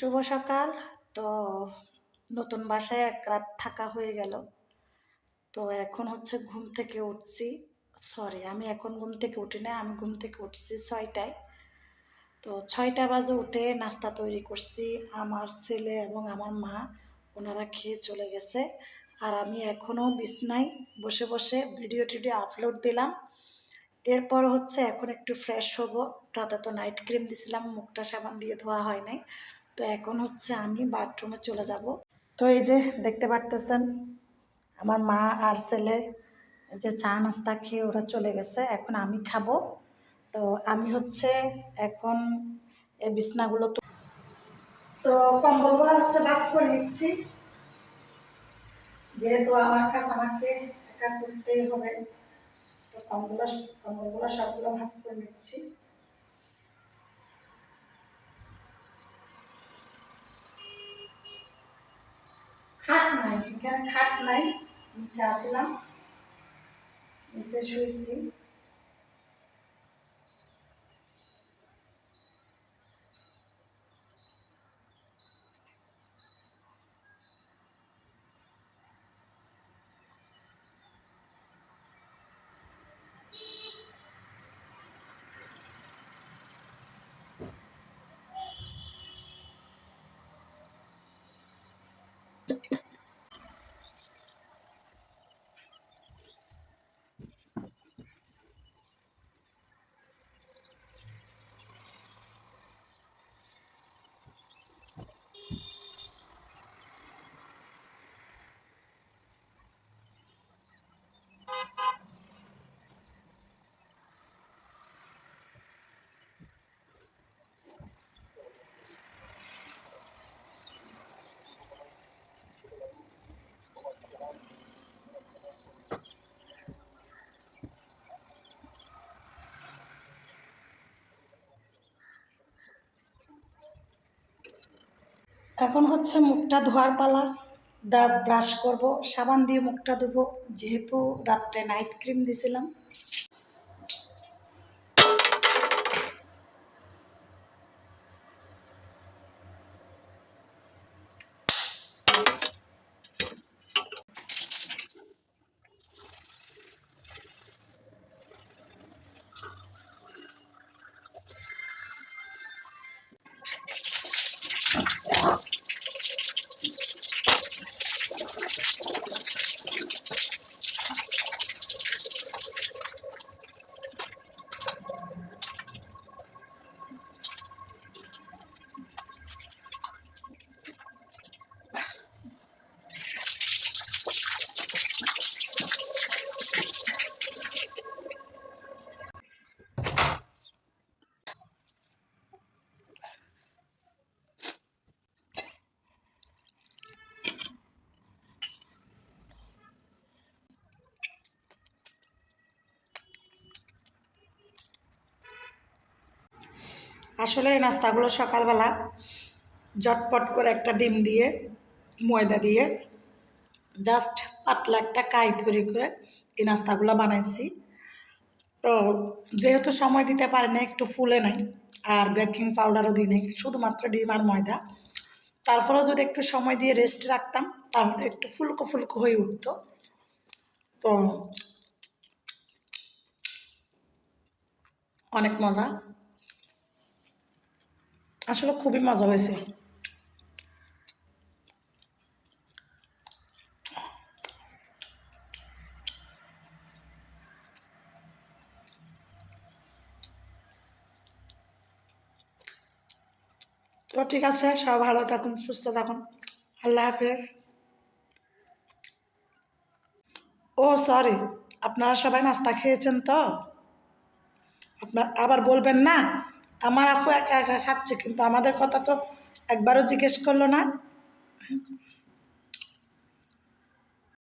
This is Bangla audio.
শুভ সকাল। তো নতুন বাসায় এক রাত থাকা হয়ে গেল। তো এখন হচ্ছে ঘুম থেকে উঠছি। সরি আমি এখন ঘুম থেকে উঠি না আমি ঘুম থেকে উঠছি ছয়টায়। তো ছয়টা বাজে উঠে নাস্তা তৈরি করছি। আমার ছেলে এবং আমার মা, ওনারা খেয়ে চলে গেছে। আর আমি এখনও বিছনায় বসে বসে ভিডিও টিডিও আপলোড দিলাম। এরপর হচ্ছে এখন একটু ফ্রেশ হব। রাতে তো নাইট ক্রিম দিছিলাম, মুখটা সাবান দিয়ে ধোয়া হয় নাই। তো এখন হচ্ছে আমি বাথরুমে চলে যাব। তো এই যে দেখতে পারতেছেন, আমার মা আর ছেলে যে চা নাস্তা খেয়ে ওরা চলে গেছে, এখন আমি খাব। তো আমি হচ্ছে এখন এই বিছনাগুলো তো তো কম্বলগুলো হচ্ছে বাস করে নিচ্ছি। যেহেতু আমার কাজ আমাকে একা করতেই হবে, তো কম্বলগুলো কম্বলগুলো সবগুলো ভাস করে নিচ্ছি। খাট নাই এখানে খাট নাই? নিচে আসলাম। নিচে শুয়েছি। এখন হচ্ছে মুখটা ধোয়ার পালা, দাঁত ব্রাশ করব, সাবান দিয়ে মুখটা ধুবো, যেহেতু রাত্রে নাইট ক্রিম দিছিলাম। আসলে এই নাস্তাগুলো সকালবেলা জটপট করে একটা ডিম দিয়ে, ময়দা দিয়ে জাস্ট পাতলা একটা কাই তৈরি করে এই নাস্তাগুলো বানাইছি। তো যেহেতু সময় দিতে পারে না একটু ফুলে নাই, আর বেকিং পাউডারও দিই নাই, শুধুমাত্র ডিম আর ময়দা। তারপরেও যদি একটু সময় দিয়ে রেস্ট রাখতাম, তাহলে একটু ফুলকো ফুলকো হয়ে উঠতো। তো অনেক মজা। আসলে খুবই মজা হয়েছে। তো ঠিক আছে সব ভালো থাকুন, সুস্থ থাকুন। আল্লাহ হাফেজ। ও সরি আপনারা সবাই নাস্তা খেয়েছেন তো? আপনার, আবার বলবেন না? আমার আপু একা একা খাচ্ছে কিন্তু আমাদের কথা তো একবারও জিজ্ঞেস করল না।